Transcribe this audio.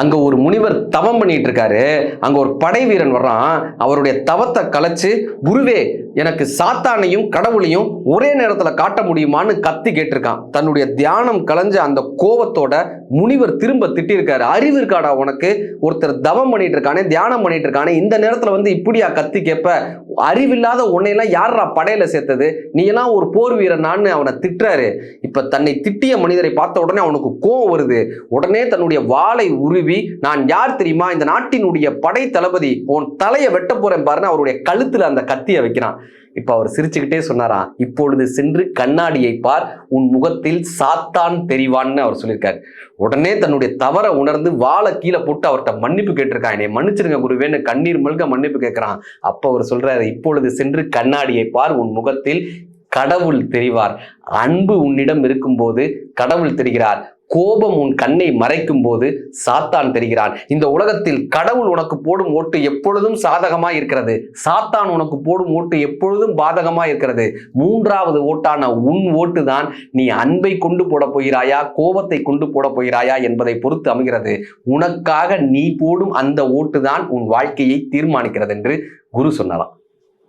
அங்க ஒரு முனிவர் தவம் பண்ணிட்டு இருக்காரு அங்க ஒரு படை வீரன் வர்றான். அவருடைய தவத்தை கலைச்சு குருவே எனக்கு சாத்தானையும் கடவுளையும் ஒரே நேரத்துல காட்ட முடியுமான்னு கத்தி கேட்டிருக்கான். தன்னுடைய தியானம் கலைஞ்ச அந்த கோவத்தோட முனிவர் திரும்ப திட்டிருக்காரு அறிவு இருக்காடா உனக்கு? ஒருத்தர் தவம் பண்ணிட்டு இருக்கானே தியானம் பண்ணிட்டு இருக்கானே இந்த நேரத்துல வந்து இப்படியா கத்தி கேட்ப அறிவில்லாத உன்னையெல்லாம் யாரா படையில சேர்த்தது? நீ எல்லாம் ஒரு போர் வீரனான்னு அவனை திட்டுறாரு. இப்ப தன்னை திட்டிய மனிதரை பார்த்த உடனே அவனுக்கு கோவம் வருது. உடனே தன்னுடைய வாளை உருவி நான் யார் தெரியுமா? இந்த நாட்டினுடைய படை தளபதி உன் தலையை வெட்ட போறேன் பாருன்னு அவருடைய கழுத்துல அந்த கத்தியை வைக்கிறான். இப்போ அவர் சிரிச்சுக்கிட்டே சொன்னாராம் இப்பொழுது சென்று கண்ணாடியை பார் உன் முகத்தில் சாத்தான் தெரிவான்னு அவர் சொல்லியிருக்காரு. உடனே தன்னுடைய தவறை உணர்ந்து வாழை கீழே போட்டு அவர்கிட்ட மன்னிப்பு கேட்டிருக்கான். என்னை மன்னிச்சிருங்க குருவேன்னு கண்ணீர் மல்க மன்னிப்பு கேட்கிறான். அப்போ அவர் சொல்றாரு இப்பொழுது சென்று கண்ணாடியை பார் உன் முகத்தில் கடவுள் தெரிவார். அன்பு உன்னிடம் இருக்கும்போது கடவுள் தெரிகிறார். கோபம் உன் கண்ணை மறைக்கும் போது சாத்தான் தெரிகிறான். இந்த உலகத்தில் கடவுள் உனக்கு போடும் ஓட்டு எப்பொழுதும் சாதகமா இருக்கிறது. சாத்தான் உனக்கு போடும் ஓட்டு எப்பொழுதும் பாதகமா இருக்கிறது. மூன்றாவது ஓட்டான உன் ஓட்டு தான் நீ அன்பை கொண்டு போட போகிறாயா கோபத்தை கொண்டு போட போகிறாயா என்பதை பொறுத்து அமைகிறது. உனக்காக நீ போடும் அந்த ஓட்டு தான் உன் வாழ்க்கையை தீர்மானிக்கிறது என்று குரு சொன்னலாம்.